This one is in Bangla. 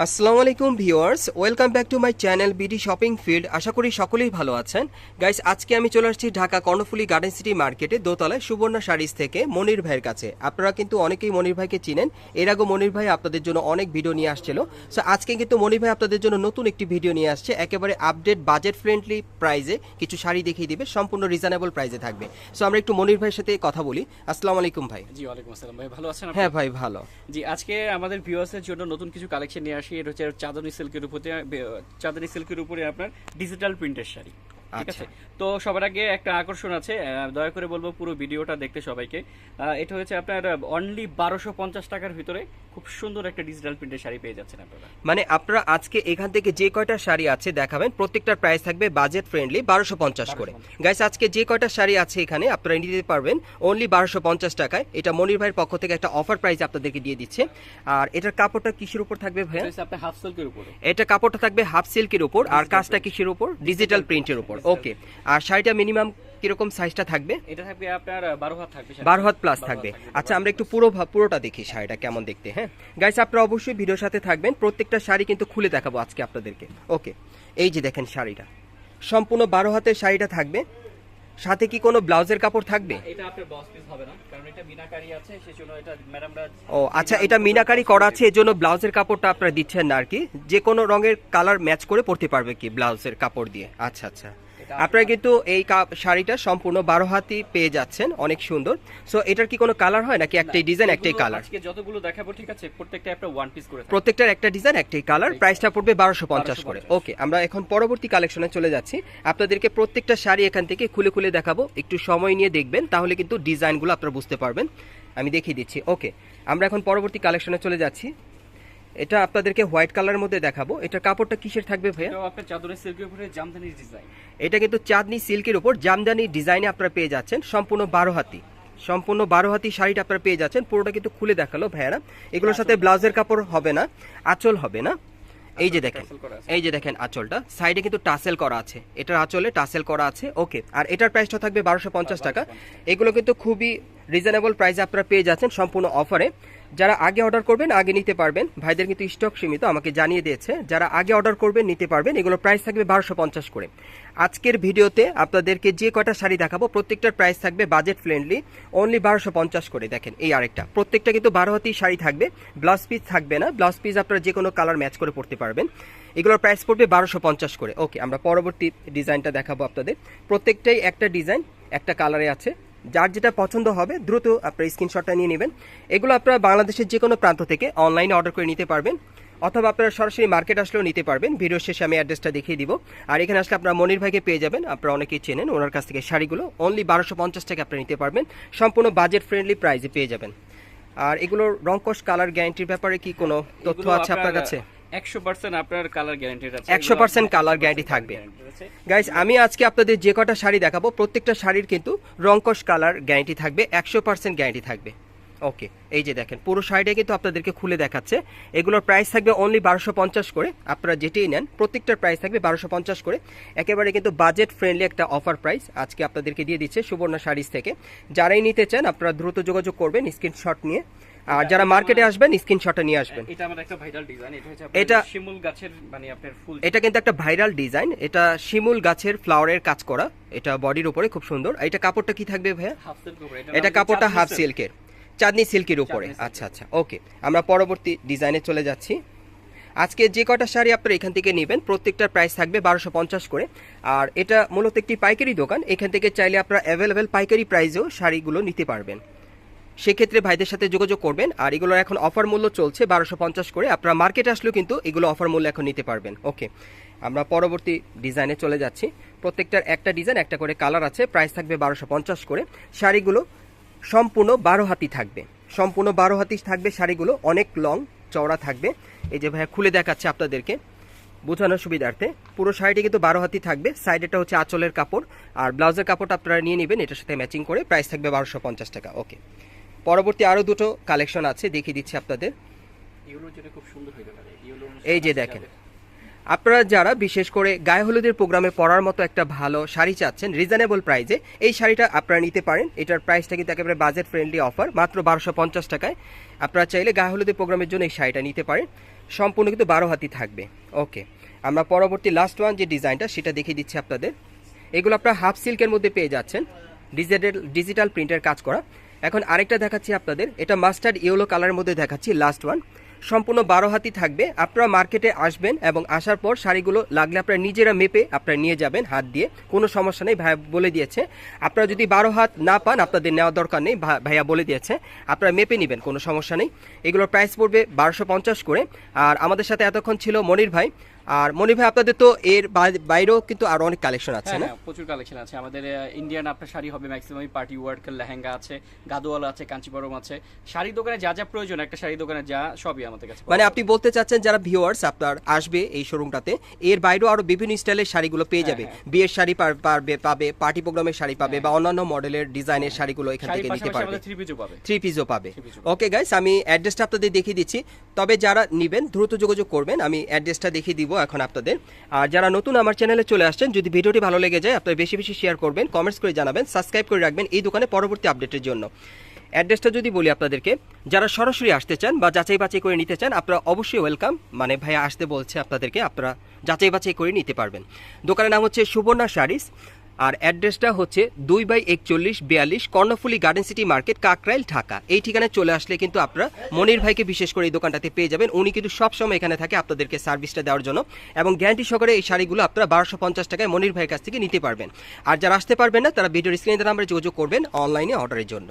আসসালামু আলাইকুম viewers welcome back to my channel BD shopping field. আশা করি সকলেই ভালো আছেন। গাইস আজকে আমি চলে আসছি ঢাকা কর্ণফুলি গার্ডেন সিটি মার্কেটে দোতলায় সুবর্ণা শাড়িজ থেকে মনির ভাইয়ের কাছে। আপনারা কিন্তু অনেকেই মনির ভাইকে চিনেন। এর আগে মনির ভাই আপনাদের জন্য অনেক ভিডিও নিয়ে আসছিল। সো আজকে কিন্তু মনির ভাই আপনাদের জন্য নতুন একটি ভিডিও নিয়ে আসছে। একেবারে আপডেট বাজেট ফ্রেন্ডলি প্রাইজে কিছু শাড়ি দেখিয়ে দিবে। সম্পূর্ণ রিজনেবল প্রাইজে থাকবে। সো আমরা একটু মনির ভাইয়ের সাথে কথা বলি। আসসালামু আলাইকুম ভাই। জি ওয়ালাইকুম আসসালাম। ভাই ভালো আছেন হ্যাঁ ভাই ভালো। জি আজকে আমাদের ভিউয়ার্সের জন্য নতুন কিছু কালেকশন নিয়ে আসি এটা হচ্ছে চাঁদনি সিল্কের উপরে চাঁদনি সিল্কের উপরে আপনার ডিজিটাল প্রিন্টের শাড়ি। ঠিক আচ্ছা। আছে তো সবার আগে একটা আকর্ষণ আছে দয়া করে বলব পুরো ভিডিওটা দেখতে সবাইকে। এটা হচ্ছে আপনার অনলি বারোশো পঞ্চাশ টাকার ভিতরে খুব সুন্দর একটা ডিজিটাল প্রিন্টের শাড়ি পেয়ে যাচ্ছেন আপনারা। মানে আপনারা আজকে এখান থেকে যে কয়টা শাড়ি আছে দেখাবেন প্রত্যেকটার প্রাইস থাকবে বাজেট ফ্রেন্ডলি বারোশো পঞ্চাশ করে। গাইস আজকে যে কয়টা শাড়ি আছে এখানে আপনারা নিতে পারবেন অনলি বারোশো পঞ্চাশ টাকায়। এটা মনির ভাইয়ের পক্ষ থেকে একটা অফার প্রাইস আপনাদেরকে দিয়ে দিচ্ছে। আর এটার কাপড়টা কিসের উপর থাকবে ভাইয়া? হাফ সিল্কের উপর। এটা কাপড়টা থাকবে হাফ সিল্কের উপর। আর কাজটা কিসের উপর? ডিজিটাল প্রিন্টের উপর। ওকে আর শাড়িটা মিনিমাম কীরকম সাইজটা থাকবে? এটা থাকবে আপনার বারো হাত থাকবে শাড়ি। বারো হাত প্লাস থাকবে। আচ্ছা আমরা একটু পুরো পুরোটা দেখি শাড়িটা কেমন দেখতে হ্যাঁ? গাইস আপনারা অবশ্যই ভিডিওর সাথে থাকবেন। প্রত্যেকটা শাড়ি কিন্তু খুলে দেখাবো আজকে আপনাদেরকে। ওকে এই যে দেখেন শাড়িটা। সম্পূর্ণ বারো হাতের শাড়িটা থাকবে। সাথে কি কোনো ব্লাউজের কাপড় থাকবে? এটা আপনার বস পিস হবে না কারণ এটা মিনাকারি আছে সেজন্য এটা ম্যাডামরা ও আচ্ছা এটা মিনাকারি করা আছে এজন্য ব্লাউজের কাপড়টা আপনারা দিচ্ছেন না আর কি। যে কোনো রঙের কালার ম্যাচ করে পরতে পারবে কি ব্লাউজের কাপড় দিয়ে? আচ্ছা আচ্ছা। আপনারা কিন্তু এই শাড়িটা সম্পূর্ণ বারো হাতি পেয়ে যাচ্ছেন অনেক সুন্দর। সো এটার কি কোনো কালার হয় নাকি একটাই ডিজাইন একটাই কালার আজকে যতগুলো দেখাবো ঠিক আছে প্রত্যেকটা একটা ওয়ান পিস করে প্রত্যেকটার একটা ডিজাইন একটাই কালার প্রাইসটা পড়বে বারোশো পঞ্চাশ করে। ওকে আমরা এখন পরবর্তী কালেকশনে চলে যাচ্ছি। আপনাদেরকে প্রত্যেকটা শাড়ি এখান থেকে খুলে খুলে দেখাবো। একটু সময় নিয়ে দেখবেন তাহলে কিন্তু ডিজাইনগুলো আপনারা বুঝতে পারবেন। আমি দেখিয়ে দিচ্ছি। ওকে আমরা এখন পরবর্তী কালেকশনে চলে যাচ্ছি। এটা আপনাদেরকে হোয়াইট কালারের মধ্যে দেখাবো। এটার কাপড়টা কিসের থাকবে ভাইয়া? আপনার চাদরের সিল্কের উপরে জামদানির ডিজাইন এটা কিন্তু চাঁদনি সিল্কের উপর জামদানি ডিজাইনে আপনারা পেয়ে যাচ্ছেন সম্পূর্ণ বারো হাতি। সম্পূর্ণ বারো হাতি শাড়িটা আপনারা পেয়ে যাচ্ছেন। পুরোটা কিন্তু খুলে দেখাল ভাইয়ারা। এগুলোর সাথে ব্লাউজের কাপড় হবে না আঁচল হবে না। এই যে দেখেন। এই যে দেখেন আঁচলটা। সাইডে কিন্তু টাসেল করা আছে। এটার আঁচলে টাসেল করা আছে। ওকে আর এটার প্রাইসটা থাকবে বারোশো পঞ্চাশ টাকা। এগুলো কিন্তু খুবই রিজনেবল প্রাইসে আপনারা পেয়ে যাচ্ছেন সম্পূর্ণ অফারে যারা আগে অর্ডার করবেন, আগে নিতে পারবেন। ভাইদের কিন্তু স্টক সীমিত, আমাকে জানিয়ে দিয়েছে। যারা আগে অর্ডার করবেন, নিতে পারবেন। এগুলোর প্রাইস থাকবে বারোশো পঞ্চাশ করে। আজকের ভিডিওতে আপনাদেরকে যে কটা শাড়ি দেখাবো, প্রত্যেকটার প্রাইস থাকবে বাজেট ফ্রেন্ডলি অনলি বারোশো পঞ্চাশ করে। দেখেন, এই আরেকটা। প্রত্যেকটা কিন্তু বারো হাতি শাড়ি থাকবে। ব্লাউজ পিস থাকবে না। ব্লাউজ পিস আপনারা যে কোনো কালার ম্যাচ করে পড়তে পারবেন। এগুলোর প্রাইস পড়বে বারোশো পঞ্চাশ করে। ওকে আমরা পরবর্তী ডিজাইনটা দেখাবো আপনাদের। প্রত্যেকটাই একটা ডিজাইন একটা কালারে আছে। যার যেটা পছন্দ হবে দ্রুত আপনার স্ক্রিনশটটা নিয়ে নেবেন। এগুলো আপনারা বাংলাদেশের যে কোনো প্রান্ত থেকে অনলাইনে অর্ডার করে নিতে পারবেন অথবা আপনারা সরাসরি মার্কেট আসলেও নিতে পারবেন। ভিডিও শেষে আমি অ্যাড্রেসটা দেখিয়ে দিব। আর এখানে আসলে আপনারা মনির ভাইকে পেয়ে যাবেন। আপনারা অনেকেই চেনেন ওনার কাছ থেকে শাড়িগুলো অনলি বারোশো পঞ্চাশ টাকা আপনারা নিতে পারবেন। সম্পূর্ণ বাজেট ফ্রেন্ডলি প্রাইসে পেয়ে যাবেন। আর এগুলোর রংকশ কালার গ্যারান্টির ব্যাপারে কি কোনো তথ্য আছে আপনার কাছে? একশো পার্সেন্ট আপনার কালার আছে। 100% color guarantee থাকবে। গাইস আমি আজকে আপনাদের যে কটা শাড়ি দেখাবো প্রত্যেকটা শাড়ির কিন্তু রংকশ কালার গ্যারান্টি থাকবে একশো পার্সেন্ট গ্যারান্টি থাকবে। ওকে এই যে দেখেন পুরো শাড়িটা কিন্তু আপনাদেরকে খুলে দেখাচ্ছে। এগুলোর প্রাইস থাকবে অনলি বারোশো পঞ্চাশ করে। আপনারা যেটাই নেন প্রত্যেকটার প্রাইস থাকবে বারোশো পঞ্চাশ করে। একেবারে কিন্তু বাজেট ফ্রেন্ডলি একটা অফার প্রাইস আজকে আপনাদেরকে দিয়ে দিচ্ছে সুবর্ণা শাড়িজ থেকে। যারাই নিতে চান আপনারা দ্রুত যোগাযোগ করবেন স্ক্রিনশট নিয়ে। আর যারা মার্কেটে আসবেন স্ক্রিনশটটা নিয়ে আসবেন। এটা আমার একটা ভাইরাল ডিজাইন এটা হচ্ছে এটা- শিমুল গাছের মানে আপনার ফুল এটা কিন্তু একটা ভাইরাল ডিজাইন এটা শিমুল গাছের ফ্লাওয়ারের কাজ করা এটা বডির উপরে খুব সুন্দর। এটা কাপড়টা কি থাকবে ভাইয়া? এটা কাপড়টা হাফ সিল্কের চাঁদনি সিল্কের উপরে। আচ্ছা আচ্ছা ওকে আমরা পরবর্তী ডিজাইনে চলে যাচ্ছি। আজকে যে কটা শাড়ি আপনারা এখান থেকে নেবেন প্রত্যেকটার প্রাইস থাকবে বারোশো পঞ্চাশ করে। আর এটা মূলত একটি পাইকারি দোকান এখান থেকে চাইলে আপনারা অ্যাভেলেবেল পাইকারি প্রাইসেও শাড়িগুলো নিতে পারবেন। সেক্ষেত্রে ভাইদের সাথে যোগাযোগ করবেন, আর এগুলোর এখন অফার মূল্য চলছে বারোশো পঞ্চাশ করে। আপনারা মার্কেটে আসলেও কিন্তু এগুলো অফার মূল্য এখন নিতে পারবেন। ওকে আমরা পরবর্তী ডিজাইনে চলে যাচ্ছি। প্রত্যেকটার একটা ডিজাইন একটা করে কালার আছে। প্রাইস থাকবে বারোশো পঞ্চাশ করে। শাড়িগুলো সম্পূর্ণ বারো হাতি থাকবে। সম্পূর্ণ বারো হাতি থাকবে শাড়িগুলো। অনেক লং চওড়া থাকবে। এই যে ভাইয়া খুলে দেখাচ্ছে আপনাদেরকে বোঝানোর সুবিধার্থে। পুরো শাড়িটি কিন্তু বারো হাতি থাকবে। সাইডেটা হচ্ছে আঁচলের কাপড়। আর ব্লাউজের কাপড়টা আপনারা নিয়ে নেবেন। এটার সাথে ম্যাচিং করে। প্রাইস থাকবে বারোশো পঞ্চাশ টাকা। ওকে পরবর্তী আরও দুটো কালেকশন আছে দেখিয়ে দিচ্ছি আপনাদের। এই যে দেখেন। আপনারা যারা বিশেষ করে গায়ে হলুদের প্রোগ্রামে পরার মতো একটা ভালো শাড়ি চাচ্ছেন রিজনেবল প্রাইজে এই শাড়িটা আপনারা নিতে পারেন। এটার প্রাইসটা কিন্তু একেবারে বাজেট ফ্রেন্ডলি অফার মাত্র বারোশো পঞ্চাশ টাকায়। আপনারা চাইলে গায়ে হলুদের প্রোগ্রামের জন্য এই শাড়িটা নিতে পারেন। সম্পূর্ণ কিন্তু বারো হাতি থাকবে। ওকে আমরা পরবর্তী লাস্ট ওয়ান যে ডিজাইনটা সেটা দেখিয়ে দিচ্ছি আপনাদের। এগুলো আপনারা হাফ সিল্কের মধ্যে পেয়ে যাচ্ছেন। ডিজিটাল ডিজিটাল প্রিন্টের কাজ করা। এখন আরেকটা দেখাচ্ছি আপনাদের। এটা মাস্টার্ড ইয়েলো কালারের মধ্যে দেখাচ্ছি লাস্ট ওয়ান সম্পূর্ণ বারো হাতি থাকবে। আপনারা মার্কেটে আসবেন এবং আসার পর শাড়িগুলো লাগলে আপনারা নিজেরা মেপে আপনারা নিয়ে যাবেন হাত দিয়ে। কোনো সমস্যা নেই, ভাইয়া বলে দিয়েছে। আপনারা যদি বারো হাত না পান, আপনাদের নেওয়ার দরকার নেই ভাইয়া বলে দিয়েছে। আপনারা মেপে নেবেন, কোনো সমস্যা নেই। এগুলোর প্রাইস পড়বে বারোশো পঞ্চাশ করে। আর আমাদের সাথে এতক্ষণ ছিল মনির ভাই। আর মনির ভাই আপনাদের তো এর বাইরেও কিন্তু আরও অনেক কালেকশন আছে হ্যাঁ না? হ্যাঁ, প্রচুর কালেকশন আছে। আমাদের ইন্ডিয়ান আপনার শাড়ি হবে ম্যাক্সিমাম পার্টি ওয়ার্ক লেহেঙ্গা আছে গাদোয়ালা আছে কাঞ্চিবরম আছে। শাড়ি দোকানে যা যা প্রয়োজন একটা শাড়ি দোকানে যা সবই আমাদের কাছে মানে আপনি বলতে চাচ্ছেন যারা ভিউয়ার্স আপনার আসবে এই শোরুমটাতে এর বাইরেও আরও বিভিন্ন স্টাইলের শাড়িগুলো পেয়ে যাবে। বিয়ের শাড়ি পারবে পাবে পার্টি প্রোগ্রামের শাড়ি পাবে বা অন্যান্য মডেলের ডিজাইনের শাড়িগুলো এখান থেকে নিতে পারবে। থ্রি পিসও পাবে। থ্রি পিসও পাবে। ওকে গাইস আমি অ্যাড্রেসটা আপনাদের দেখিয়ে দিচ্ছি। তবে যারা নেবেন দ্রুত যোগাযোগ করবেন। আমি অ্যাড্রেসটা দেখিয়ে দিব এখন আপনাদের। আর যারা নতুন আমার চ্যানেলে চলে আসছেন, যদি ভিডিওটি ভালো লেগে যায়, আপনারা বেশি বেশি শেয়ার করবেন কমেন্টস করে জানাবেন সাবস্ক্রাইব করে রাখবেন এই দোকানে পরবর্তী আপডেটের জন্য। অ্যাড্রেসটা যদি বলি আপনাদেরকে, যারা সরাসরি আসতে চান বা যাচাই বাছাই করে নিতে চান, আপনারা অবশ্যই ওয়েলকাম মানে ভাইয়া আসতে বলছে আপনাদেরকে, আপনারা যাচাই বাছাই করে নিতে পারবেন। দোকানের নাম হচ্ছে সুবর্ণা শাড়িস। আর অ্যাড্রেসটা হচ্ছে দুই বাই একচল্লিশ বিয়াল্লিশ Karnaphuli garden city market Kakrail, Dhaka. এই ঠিকানায় চলে আসলে কিন্তু আপনারা মনির ভাইকে বিশেষ করে এই দোকানটাতে পেয়ে যাবেন। উনি কিন্তু সবসময় এখানে থাকে আপনাদেরকে সার্ভিসটা দেওয়ার জন্য এবং গ্যারান্টি সহকারে এই শাড়িগুলো আপনারা বারোশো পঞ্চাশ টাকায় মনির ভাইয়ের কাছ থেকে নিতে পারবেন। আর যারা আসতে পারবেন না, তারা ভিডিওর স্ক্রিনে নাম্বারে যোগাযোগ করবেন অনলাইনে অর্ডারের জন্য।